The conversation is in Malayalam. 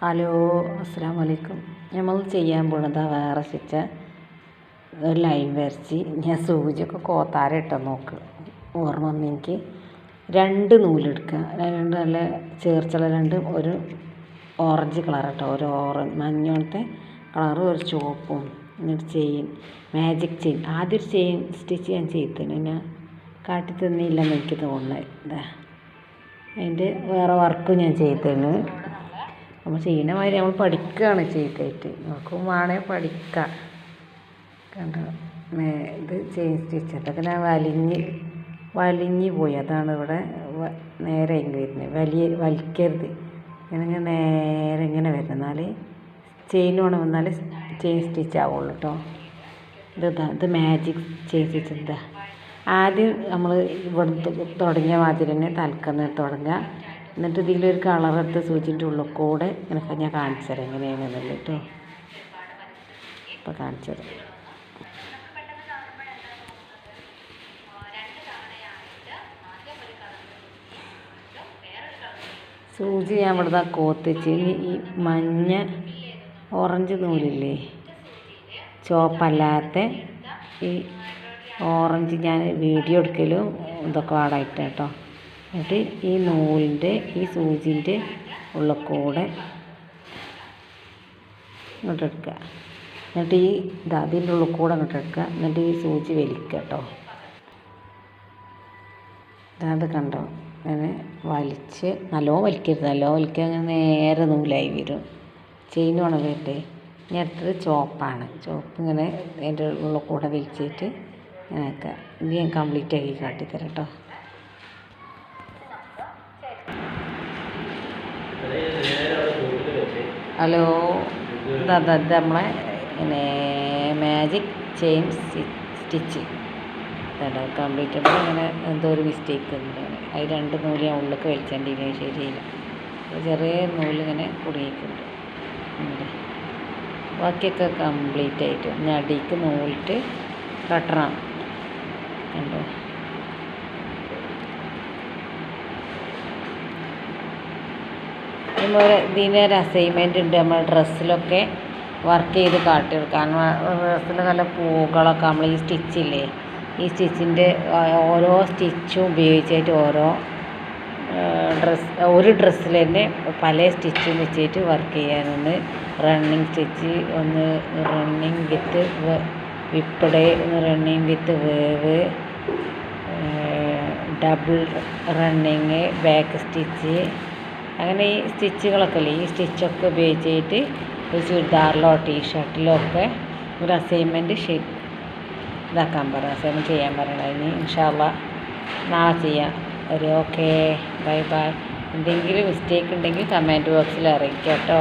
ഹലോ അസ്സാം വലൈക്കും നമ്മൾ ചെയ്യാൻ പോണത് വേറെ ഒരു ലൈൻ വരച്ച് ഞാൻ സൂചിയൊക്കെ കോത്താര ഇട്ട നോക്ക്. ഓർമ്മ വന്ന് എനിക്ക് രണ്ട് നൂലെടുക്കുക രണ്ട് നല്ല ചേർച്ചുള്ള രണ്ട് ഒരു ഓറഞ്ച് കളർ കേട്ടോ ഒരു ഓറഞ്ച് മഞ്ഞോളത്തെ കളറും ഒരു ചുവപ്പും. എന്നിട്ട് ചെയിൻ മാജിക് ചെയിൻ. ആദ്യം ഒരു ചെയിൻ സ്റ്റിച്ച് ഞാൻ ചെയ്തിട്ടുണ്ട്. ഞാൻ കാട്ടി തന്നില്ലെന്ന് എനിക്ക് തോന്നുന്നത് അതിന്റെ വേറെ വർക്കും ഞാൻ ചെയ്തേന് നമ്മൾ ചെയ്യുന്ന മാതിരി നമ്മൾ പഠിക്കുകയാണ് ചെയ്തിട്ട് നമുക്കും വേണേൽ പഠിക്കാം. കണ്ടോ? ഇത് ചെയിൻ സ്റ്റിച്ച് അതൊക്കെ ഞാൻ വലിഞ്ഞ് വലിഞ്ഞ് പോയി. അതാണ് ഇവിടെ നേരെ ഇങ്ങനെ വരുന്നത്. വലിയ വലിക്കരുത്. ഇങ്ങനെ ഇങ്ങനെ നേരെ ഇങ്ങനെ വരുന്നത്. എന്നാൽ ചെയിൻ വേണം വന്നാൽ ചെയിൻ സ്റ്റിച്ച് ആവുള്ളൂ കേട്ടോ ഇത് ഇതാ മാജിക് ചെയിൻ സ്റ്റിച്ച് ആദ്യം നമ്മൾ ഇവിടെ തുടങ്ങിയ മാതിരി തന്നെ തലക്കന്ന് തുടങ്ങുക എന്നിട്ട് ഇതിലൊരു കളർ എടുത്ത് സൂചിന്റെ കൂടെ ഇങ്ങനെ ഞാൻ കാണിച്ചു തരാം. എങ്ങനെയാണെന്നുള്ളത് കേട്ടോ. ഇപ്പോൾ കാണിച്ചു തരാം. സൂചി ഞാൻ ഇവിടുന്ന് കോത്തിച്ച് ഇനി ഈ മഞ്ഞ ഓറഞ്ച് നൂലില്ലേ? ചുവപ്പല്ലാത്ത ഈ ഓറഞ്ച് ഞാൻ വീഡിയോ എടുക്കലും ഇതൊക്കെ പാടായിട്ട് കേട്ടോ. എന്നിട്ട് ഈ നൂലിന്റെ ഈ സൂചിന്റെ ഉള്ളക്കൂടെ ഇങ്ങോട്ട് എടുക്കുക എന്നിട്ട് ഈ ഇതാ അതിന്റെ ഉള്ളിൽ കൂടെ അങ്ങോട്ട് എടുക്കുക എന്നിട്ട് ഈ സൂചി വലിക്കുക കേട്ടോ. അത് കണ്ടോ? അങ്ങനെ വലിച്ച് നല്ലോ വലിക്കരുത്. നല്ലോ വലിക്കുക അങ്ങനെ നേരെ നൂലായി വരും. ചെയിൻ വേണം വരട്ടെ ഇനി അടുത്തത് ചോപ്പാണ്. ചോപ്പ് ഇങ്ങനെ അതിന്റെ ഉള്ളിൽ കൂടെ വലിച്ചിട്ട് ഇങ്ങനെ ഇത് ഞാൻ കംപ്ലീറ്റ് ആക്കി കാട്ടിത്തരാം കേട്ടോ. ഹലോ. ഇതാ നമ്മളെ പിന്നെ മാജിക് ചെയിൻ സ്റ്റിച്ച് ഇതാ കംപ്ലീറ്റ് ആയിട്ട് അങ്ങനെ എന്തോ ഒരു മിസ്റ്റേക്ക് ഉണ്ട്. അത് രണ്ട് നൂൽ ഞാൻ ഉള്ളിലേക്ക് വലിച്ചേണ്ടിരിക്കുന്നത് ശരിയില്ല. ചെറിയ നൂൽ ഇങ്ങനെ കുടുങ്ങിയിട്ടുണ്ട്. ഇങ്ങനെ. ബാക്കിയൊക്കെ കംപ്ലീറ്റ് ആയിട്ട്. ഞാൻ അടിക്ക് നൂലിട്ട് കട്ടണം കണ്ടോ? നമ്മൾ ഒരു അസൈൻമെന്റ് ഉണ്ട്. നമ്മൾ ഡ്രസ്സിലൊക്കെ വർക്ക് ചെയ്ത് കാട്ടി കാട്ടിയെടുക്കാൻ ഡ്രസ്സിൽ നല്ല പൂക്കളൊക്കെ നമ്മൾ ഈ സ്റ്റിച്ചില്ലേ? ഈ സ്റ്റിച്ചിന്റെ ഓരോ സ്റ്റിച്ചും ഉപയോഗിച്ചിട്ട് ഓരോ ഡ്രസ് ഒരു ഡ്രസ്സിൽ തന്നെ പല സ്റ്റിച്ചും വെച്ചിട്ട് വർക്ക് ചെയ്യാനുണ്ട് റണ്ണിങ് സ്റ്റിച്ച് ഒന്ന് റണ്ണിങ് വിത്ത് വിപ്പടെ ഒന്ന് running with wave double running back stitch അങ്ങനെ ഈ സ്റ്റിച്ചുകളൊക്കെ ഇല്ലേ? ഈ സ്റ്റിച്ചൊക്കെ ഉപയോഗിച്ചിട്ട് ഒരു ചുരിദാറിലോ ടീഷർട്ടിലോ ഒക്കെ ഒരു അസൈൻമെന്റ് ഷേ ഇതാക്കാൻ പറ അസൈൻമെന്റ് ചെയ്യാൻ പറയണം. ഇനി ഇൻഷാല്ല നാളെ ചെയ്യാം. ഒരു ഓക്കേ ബൈ ബൈ എന്തെങ്കിലും മിസ്റ്റേക്ക് ഉണ്ടെങ്കിൽ കമന്റ് ബോക്സിൽ അറിയിക്കാം കേട്ടോ